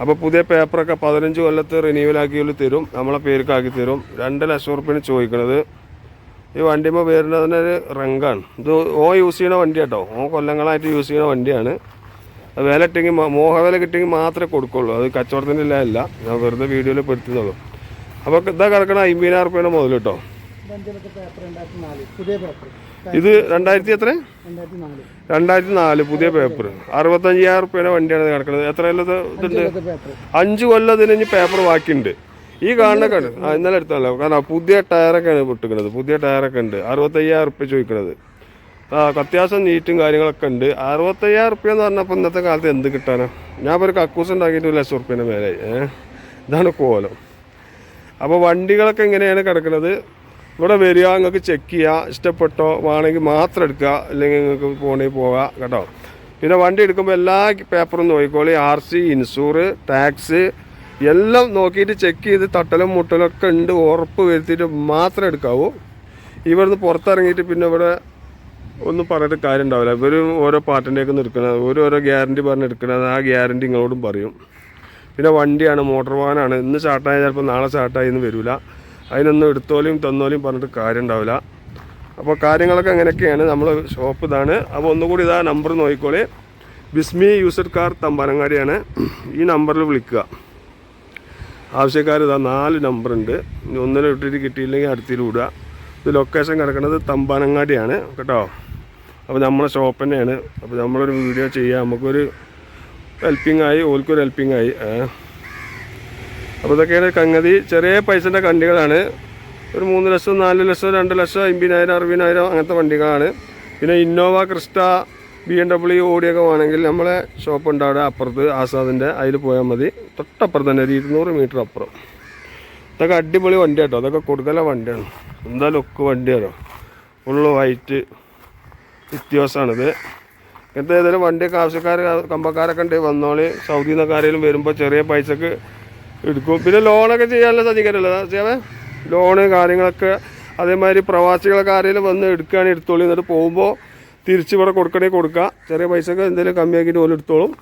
[SPEAKER 1] അപ്പോൾ പുതിയ പേപ്പറൊക്കെ പതിനഞ്ച് കൊല്ലത്ത് റിന്യൂവലാക്കി തരും നമ്മളെ കാക്കി തരും രണ്ട് ലക്ഷം റുപ്യാണ് ചോദിക്കണത് ഈ വണ്ടിമ്മ വരുന്നതിനൊരു റങ്കാണ് ഇത് ഓ യൂസ് ചെയ്യണ വണ്ടിയാട്ടോ ഓ കൊല്ലങ്ങളായിട്ട് യൂസ് ചെയ്യണ വണ്ടിയാണ് വില കിട്ടിയെങ്കിൽ മോഹവില കിട്ടിയെങ്കിൽ മാത്രമേ കൊടുക്കുള്ളൂ അത് കച്ചവടത്തിൻ്റെ ഇല്ല ഞാൻ വെറുതെ വീഡിയോയിൽ പെടുത്തുന്നുള്ളൂ അപ്പോൾ ഇതാ കിടക്കണ അമ്പതിനായിരം റുപ്യാണ് മുതൽ കേട്ടോ ഇത് രണ്ടായിരത്തി എത്ര രണ്ടായിരത്തി നാല് പുതിയ പേപ്പർ അറുപത്തഞ്ചായിരം റുപ്യയുടെ വണ്ടിയാണ് കിടക്കുന്നത് എത്ര ഇതുണ്ട് അഞ്ച് കൊല്ലം ഇതിന് ഇനി പേപ്പർ ബാക്കിയുണ്ട് ഈ കാണുന്നൊക്കെ ആ ഇന്നലെ എടുത്തല്ലോ കാരണം പുതിയ ടയറൊക്കെയാണ് പൊട്ടിക്കുന്നത് പുതിയ ടയറൊക്കെ ഉണ്ട് അറുപത്തയ്യായിരം റുപ്യ ചോദിക്കുന്നത് അത്യാവശ്യം നീറ്റും കാര്യങ്ങളൊക്കെ ഉണ്ട് അറുപത്തയ്യായിരം റുപ്യെന്ന് എന്ന് പറഞ്ഞപ്പോൾ ഇന്നത്തെ കാലത്ത് എന്ത് കിട്ടാനോ ഞാൻ ഇപ്പോൾ ഒരു കക്കൂസ് ഉണ്ടാക്കിയിട്ട് ഒരു ലക്ഷം റുപ്യേൻ്റെ മേലെ ഇതാണ് കോലം അപ്പോൾ വണ്ടികളൊക്കെ എങ്ങനെയാണ് കിടക്കുന്നത് ഇവിടെ വരിക നിങ്ങൾക്ക് ചെക്ക് ചെയ്യുക ഇഷ്ടപ്പെട്ടോ വേണമെങ്കിൽ മാത്രം എടുക്കുക അല്ലെങ്കിൽ നിങ്ങൾക്ക് പോകണമെങ്കിൽ പോവുക കേട്ടോ പിന്നെ വണ്ടി എടുക്കുമ്പോൾ എല്ലാ പേപ്പറും നോക്കിക്കോളി ആർ സി ഇൻഷൂർ ടാക്സ് എല്ലാം നോക്കിയിട്ട് ചെക്ക് ചെയ്ത് തട്ടലും മുട്ടലും ഒക്കെ ഉണ്ട് ഉറപ്പ് വരുത്തിയിട്ട് മാത്രം എടുക്കാവൂ ഇവിടുന്ന് പുറത്തിറങ്ങിയിട്ട് പിന്നെ ഇവിടെ ഒന്നും പറഞ്ഞിട്ട് കാര്യം ഉണ്ടാവില്ല ഇവർ ഓരോ പാർട്ടിൻ്റെയൊക്കെ നിൽക്കുന്നത് ഓരോ ഓരോ ഗ്യാരണ്ടി പറഞ്ഞ് എടുക്കുന്നത് ആ ഗ്യാരണ്ടി നിങ്ങളോടും പറയും പിന്നെ വണ്ടിയാണ് മോട്ടോർ വാഹനമാണ് ഇന്ന് സ്റ്റാർട്ടായി ചിലപ്പോൾ നാളെ സ്റ്റാർട്ടായി എന്ന് വരില്ല അതിനൊന്നും എടുത്തോലെയും തന്നോലെയും പറഞ്ഞിട്ട് കാര്യം ഉണ്ടാവില്ല അപ്പോൾ കാര്യങ്ങളൊക്കെ അങ്ങനെയൊക്കെയാണ് നമ്മൾ ഷോപ്പ് ഇതാണ് അപ്പോൾ ഒന്നുകൂടി ഇതാ നമ്പർ നോക്കിക്കോളി ബിസ്മി യൂസഡ് കാർ തമ്പനങ്ങാടിയാണ് ഈ നമ്പറിൽ വിളിക്കുക ആവശ്യക്കാർ ഇതാ നാല് നമ്പറുണ്ട് ഒന്നിലും വിട്ടിട്ട് കിട്ടിയില്ലെങ്കിൽ അടുത്തിൽ വിടുക ഇത് ലൊക്കേഷൻ കിടക്കുന്നത് തമ്പാനങ്ങാടിയാണ് കേട്ടോ അപ്പോൾ നമ്മളെ ഷോപ്പ് തന്നെയാണ് അപ്പോൾ നമ്മളൊരു വീഡിയോ ചെയ്യാം നമുക്കൊരു ഹെൽപ്പിംഗ് ആയി ഓൽക്കൊരു ഹെൽപ്പിംഗ് ആയി അപ്പോൾ ഇതൊക്കെയാണ് കങ്ങതി ചെറിയ പൈസൻ്റെ കണ്ടികളാണ് ഒരു മൂന്ന് ലക്ഷം നാല് ലക്ഷം രണ്ട് ലക്ഷം അമ്പതിനായിരം അറുപതിനായിരം അങ്ങനത്തെ വണ്ടികളാണ് പിന്നെ Innova Crysta B M W ഓടിയൊക്കെ വേണമെങ്കിൽ നമ്മളെ ഷോപ്പ് ഉണ്ട് അവിടെ അപ്പുറത്ത് ആസാദിൻ്റെ അതിൽ പോയാൽ മതി തൊട്ടപ്പുറത്ത് തന്നെ ഒരു ഇരുന്നൂറ് മീറ്റർ അപ്പുറം ഇതൊക്കെ അടിപൊളി വണ്ടി കേട്ടോ അതൊക്കെ കൊടുക്കല വണ്ടിയാണ് എന്തായാലും ഒക്കെ വണ്ടിയാണോ ഫുള്ള് വൈറ്റ് വ്യത്യാസമാണിത് ഇങ്ങനത്തെ ഏതെങ്കിലും വണ്ടിയൊക്കെ ആവശ്യക്കാർ കമ്പക്കാരൊക്കെ ഉണ്ട് വന്നോളി സൗദി നിന്നൊക്കെ ആരെങ്കിലും വരുമ്പോൾ ചെറിയ പൈസക്ക് എടുക്കും പിന്നെ ലോണൊക്കെ ചെയ്യാനുള്ള സജ്ജീകരമല്ലേ ചെയ്യാമേ ലോണ് കാര്യങ്ങളൊക്കെ അതേമാതിരി പ്രവാസികളൊക്കെ ആരെങ്കിലും വന്ന് എടുക്കുകയാണെങ്കിൽ എടുത്തോളൂ എന്നിട്ട് പോകുമ്പോൾ തിരിച്ച് ഇവിടെ കൊടുക്കണേ കൊടുക്കുക ചെറിയ പൈസക്ക് എന്തെങ്കിലും കമ്മിയാക്കിയിട്ട് പോലും എടുത്തോളും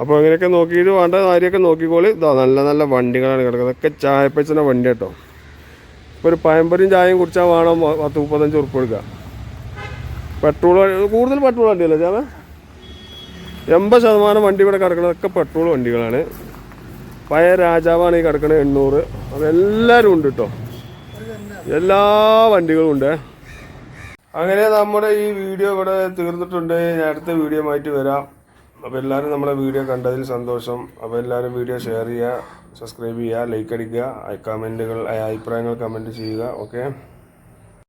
[SPEAKER 1] അപ്പോൾ അങ്ങനെയൊക്കെ നോക്കിയിട്ട് വേണ്ട കാര്യമൊക്കെ നോക്കിക്കോളി ഇതാ നല്ല നല്ല വണ്ടികളാണ് കിടക്കുന്നത് ഒക്കെ ചായപ്പച്ചന വണ്ടി കേട്ടോ ഇപ്പോൾ ഒരു പയമ്പരും ചായയും കുടിച്ചാൽ വേണം പത്ത് മുപ്പത്തഞ്ച് ഉറുപ്പ് എടുക്കുക പെട്രോൾ കൂടുതൽ പെട്രോൾ വണ്ടിയല്ലേ ചേട്ടാ എൺപത് ശതമാനം വണ്ടി ഇവിടെ കിടക്കണതൊക്കെ പെട്രോൾ വണ്ടികളാണ് പഴയ രാജാവാണ് ഈ കിടക്കുന്നത് എണ്ണൂറ് അതെല്ലാവരും ഉണ്ട് കേട്ടോ എല്ലാ വണ്ടികളും ഉണ്ട് അങ്ങനെ നമ്മുടെ ഈ വീഡിയോ ഇവിടെ തീർന്നിട്ടുണ്ട് ഞാൻ അടുത്ത വീഡിയോ ആയിട്ട് വരാം അപ്പോൾ എല്ലാവരും നമ്മളെ വീഡിയോ കണ്ടതിൽ സന്തോഷം അപ്പോൾ എല്ലാവരും വീഡിയോ ഷെയർ ചെയ്യുക സബ്സ്ക്രൈബ് ചെയ്യുക ലൈക്ക് അടിക്കുക കമൻറ്റുകൾ അഭിപ്രായങ്ങൾ കമൻറ്റ് ചെയ്യുക ഓക്കെ